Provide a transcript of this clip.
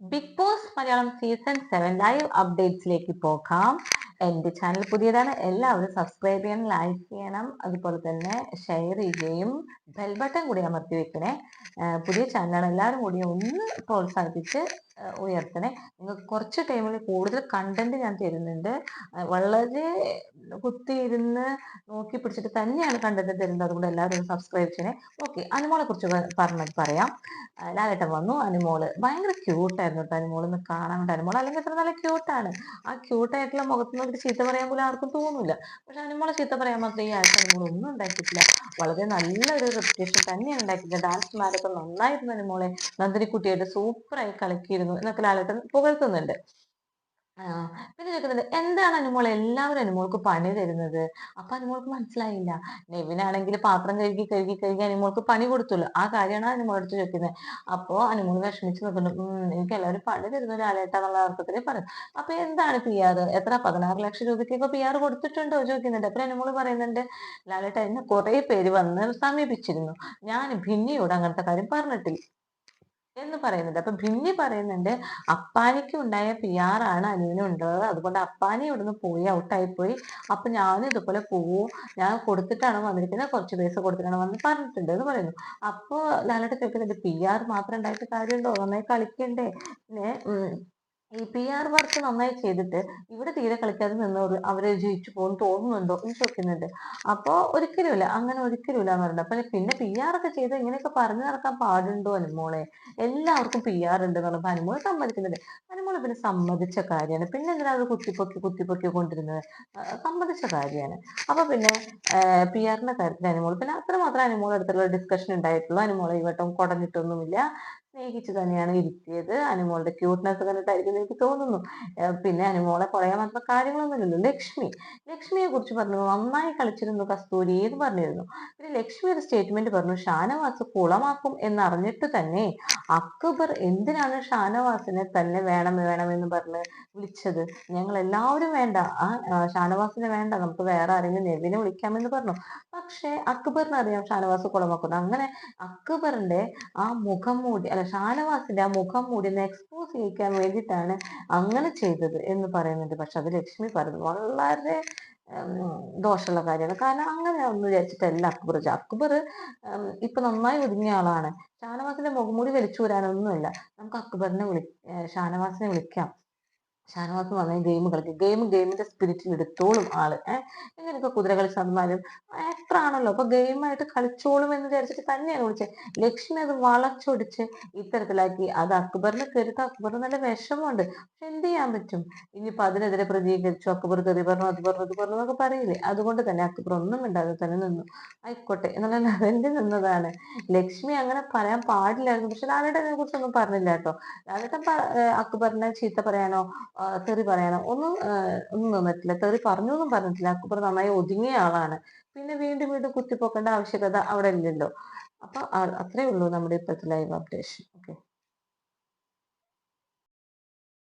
Big boss Malayalam season seven live അപ്ഡേറ്റ്സിലേക്ക് പോകാം. എന്റെ channel പുതിയതാണ്. എല്ലാവരും സബ്സ്ക്രൈബ് ചെയ്യണം ലൈക്ക് ചെയ്യണം. അതുപോലെ തന്നെ ഷെയർ ചെയ്യുകയും ബെൽ ബട്ടൺ കൂടി അമർത്തി വെക്കണേ. പുതിയ ചാനലാണ് എല്ലാവരും കൂടി ഒന്ന് പ്രോത്സാഹിപ്പിച്ച് ഉയർത്തണേ. നിങ്ങൾക്ക് കുറച്ച് ടൈമിൽ കൂടുതൽ കണ്ടന്റ് ഞാൻ തരുന്നുണ്ട്. വളരെ കുത്തി ഇരുന്ന് നോക്കി പിടിച്ചിട്ട് തന്നെയാണ് കണ്ടന്റ് തരുന്നത്. അതുകൊണ്ട് എല്ലാവരും സബ്സ്ക്രൈബ് ചെയ്യണേ. ഓക്കെ അനുമോളെ കുറിച്ച് പറഞ്ഞത് പറയാം. ലാലേട്ടൻ വന്നു. അനുമോൾ ഭയങ്കര ക്യൂട്ടായിരുന്നു കേട്ടോ അനുമോൾ ഒന്ന് കാണാൻ വേണ്ടി അനുമോൾ അല്ലെങ്കിൽ അത്ര നല്ല ക്യൂട്ടാണ് ആ ക്യൂട്ടായിട്ടുള്ള മുഖത്ത് നോക്കിയിട്ട് ചീത്ത പറയാൻ പോലും ആർക്കും തോന്നില്ല പക്ഷെ അനുമോളെ ചീത്ത പറയാൻ മാത്രം ഈ ആഴ്ച അനുമോൾ ഒന്നും ഉണ്ടാക്കിയിട്ടില്ല. വളരെ നല്ലൊരു റെപ്യൂട്ടേഷൻ തന്നെയാണ് ഉണ്ടാക്കിയത് ഡാൻസ്മാരൊക്കെ നന്നായിരുന്നു അനുമോളെ. നന്ദിനിക്കുട്ടിയായിട്ട് സൂപ്പറായി കളിക്കിയിരുന്നു എന്നൊക്കെ ലാലേട്ടൻ പുകഴ്ത്തുന്നുണ്ട്. പിന്നെ ചോദിക്കുന്നുണ്ട് എന്താണ് അനുമോൾ എല്ലാവരും അനുമോൾക്ക് പണി തരുന്നത്? അപ്പൊ അനുമോൾക്ക് മനസ്സിലായില്ല. നെവിനാണെങ്കിൽ പാത്രം കഴുകി കഴുകി കഴുകി അനുമോൾക്ക് പണി കൊടുത്തല്ലോ ആ കാര്യമാണ് അനുമോൾ അടുത്ത് ചോദിക്കുന്നത്. അപ്പോ അനുമോൾ വിഷമിച്ച് നിൽക്കുന്നു. എനിക്ക് എല്ലാവരും പണി തരുന്നു ലാലേട്ടാന്നുള്ള അർത്ഥത്തിൽ പറയും അപ്പൊ എന്താണ് പി ആർ എത്ര? പതിനാറ് ലക്ഷം രൂപയ്ക്ക് ഇപ്പൊ പി ആർ കൊടുത്തിട്ടുണ്ടോ ചോദിക്കുന്നുണ്ട്. അപ്പൊ അനുമോൾ പറയുന്നുണ്ട് ലാലേട്ട എന്നെ കുറെ പേര് വന്ന് സമീപിച്ചിരുന്നു. ഞാൻ ഭിന്നിയോട് അങ്ങനത്തെ കാര്യം പറഞ്ഞിട്ടില്ല. എന്ന് പറയുന്നുണ്ട്. അപ്പൊ ഭിന്നി പറയുന്നുണ്ട് അപ്പാനിക്ക് ഉണ്ടായ പി ആർ ആണ് അനുവിന് ഉണ്ടായത് അതുകൊണ്ട് അപ്പാനി ഇവിടുന്ന് പോയി ഔട്ടായി പോയി. അപ്പൊ ഞാനും ഇതുപോലെ പോവും. ഞാൻ കൊടുത്തിട്ടാണ് വന്നിരിക്കുന്നത് കുറച്ച് പൈസ കൊടുത്തിട്ടാണ് വന്ന് പറഞ്ഞിട്ടുണ്ട് എന്ന് പറയുന്നു. അപ്പോ ലാലേട്ട ചോദിക്കുന്നുണ്ട് പി ആർ മാത്രം ഉണ്ടായിട്ട് കാര്യമുണ്ടോ? നന്നായി കളിക്കണ്ടേ? പിന്നെ ഈ പി ആർ വർക്ക് നന്നായി ചെയ്തിട്ട് ഇവിടെ തീരെ കളിക്കാതെ നിന്ന് അവരെ ജയിച്ചു പോകും തോന്നുന്നുണ്ടോ എന്ന് ചോദിക്കുന്നുണ്ട്. അപ്പോ ഒരിക്കലുമില്ല അങ്ങനെ ഒരിക്കലുമില്ല എന്ന് പറയുന്നത് അപ്പൊ പിന്നെ പി ആർ ഒക്കെ ചെയ്ത് ഇങ്ങനെയൊക്കെ പറഞ്ഞു നടക്കാൻ പാടുണ്ടോ അനുമോളെ? എല്ലാവർക്കും പി ആർ ഉണ്ട് എന്ന് പറഞ്ഞപ്പോൾ അനുമോൾ സമ്മതിക്കുന്നുണ്ട്. അനുമോൾ പിന്നെ സമ്മതിച്ച കാര്യമാണ്. പിന്നെ എന്തിനാ അത് കുത്തിപ്പൊക്കി കുത്തിപ്പൊക്കി കൊണ്ടിരുന്നത്? സമ്മതിച്ച കാര്യമാണ്. അപ്പൊ പിന്നെ പി ആറിന്റെ കാര്യത്തിൽ അനുമോൾ പിന്നെ അത്രമാത്രം അനുമോൾ അടുത്തുള്ള ഡിസ്കഷൻ ഉണ്ടായിട്ടുള്ളൂ. അനുമോളെ ഈ വട്ടം കുടഞ്ഞിട്ടൊന്നുമില്ല. സ്നേഹിച്ചു തന്നെയാണ് ഇരുത്തിയത്. അനുമോളുടെ ക്യൂട്ട്നെസ് കണ്ടിട്ടായിരിക്കും എനിക്ക് തോന്നുന്നു. പിന്നെ അനുമോളെ പറയാൻ മാത്രം കാര്യങ്ങളൊന്നുമില്ലല്ലോ ലക്ഷ്മി. ലക്ഷ്മിയെ കുറിച്ച് പറഞ്ഞു. നന്നായി കളിച്ചിരുന്നു കസ്തൂരി എന്ന് പറഞ്ഞിരുന്നു. പിന്നെ ലക്ഷ്മി ഒരു സ്റ്റേറ്റ്മെന്റ് പറഞ്ഞു. ഷാനവാസ് കുളമാക്കും എന്നറിഞ്ഞിട്ട് തന്നെ അക്ബർ എന്തിനാണ് ഷാനവാസിനെ തന്നെ വേണം വേണമെന്ന് പറഞ്ഞ് വിളിച്ചത്? ഞങ്ങൾ എല്ലാവരും വേണ്ട. ആ ഷാനവാസിനെ വേണ്ട. നമുക്ക് വേറെ ആരെങ്കിലും നെവിനെ വിളിക്കാമെന്ന് പറഞ്ഞു. പക്ഷെ അക്ബറിന് അറിയാം ഷാനവാസ് കുളമാക്കുന്നു. അങ്ങനെ അക്ബറിന്റെ ആ മുഖം മൂടി അല്ല ഷാനവാസിന്റെ ആ മുഖം മൂടി എക്സ്പോസ് ചെയ്യിക്കാൻ വേണ്ടിയിട്ടാണ് അങ്ങനെ ചെയ്തത് എന്ന് പറയുന്നുണ്ട്. പക്ഷെ അത് ലക്ഷ്മി പറഞ്ഞു വളരെ ദോഷമുള്ള കാര്യമാണ്. കാരണം അങ്ങനെ ഒന്ന് വിചാരിച്ചിട്ടല്ല അക്ബർ. അക്ബർ ഇപ്പൊ നന്നായി ഒതുങ്ങിയ ആളാണ്. ഷാനവാസിന്റെ മുഖംമൂടി വലിച്ചു വരാനൊന്നുമില്ല. നമുക്ക് അക്ബറിനെ വിളി ഷാനവാസിനെ വിളിക്കാം. ഷാനവാസ് നന്നായി ഗെയിം കളിക്കും. ഗെയിം ഗെയിമിന്റെ സ്പിരിറ്റിൽ എടുത്തോളും ആൾ. ഏഹ് എങ്ങനെയൊക്കെ കുതിര കളി തന്നാലും ആക്ടർ ആണല്ലോ. അപ്പൊ ഗെയിമായിട്ട് കളിച്ചോളും എന്ന് വിചാരിച്ചിട്ട് തന്നെയാണ് വിളിച്ചത് ലക്ഷ്മി അത് വളച്ചൊടിച്ച് ഇത്തരത്തിലാക്കി. അത് അക്ബറിന് കരുത്ത്. അക്ബറിന് നല്ല വിഷമമുണ്ട്. പക്ഷെ എന്ത് ചെയ്യാൻ പറ്റും? ഇനിയിപ്പൊ അതിനെതിരെ പ്രതികരിച്ചു. അക്ബർ തെറി പറഞ്ഞു അത് പറഞ്ഞു അത് പറഞ്ഞു എന്നൊക്കെ പറയില്ലേ? അതുകൊണ്ട് തന്നെ അക്ബർ ഒന്നും ഇണ്ടാതെ തന്നെ നിന്നു. ആയിക്കോട്ടെ. എന്നുള്ള ലെവലിൽ നിന്നതാണ്. ലക്ഷ്മി അങ്ങനെ പറയാൻ പാടില്ലായിരുന്നു. പക്ഷെ ലാലേട്ടനെ കുറിച്ചൊന്നും പറഞ്ഞില്ല കേട്ടോ. ലാലേട്ടൻ അക്ബറിനെ ചീത്ത പറയാനോ തെറി പറയാനോ ഒന്നും ഒന്നും നിന്നിട്ടില്ല. തെറി പറഞ്ഞു ഒന്നും പറഞ്ഞിട്ടില്ല അക്ബർ നന്നായി ഒതുങ്ങിയ ആളാണ്. പിന്നെ വീണ്ടും വീണ്ടും കുത്തിപ്പോക്കേണ്ട ആവശ്യകത അവിടെ ഇല്ലല്ലോ. അപ്പൊ അത്രേ ഉള്ളൂ നമ്മുടെ ഇപ്പോഴത്തെ ലൈവ് അപ്ഡേഷൻ. ഓക്കെ.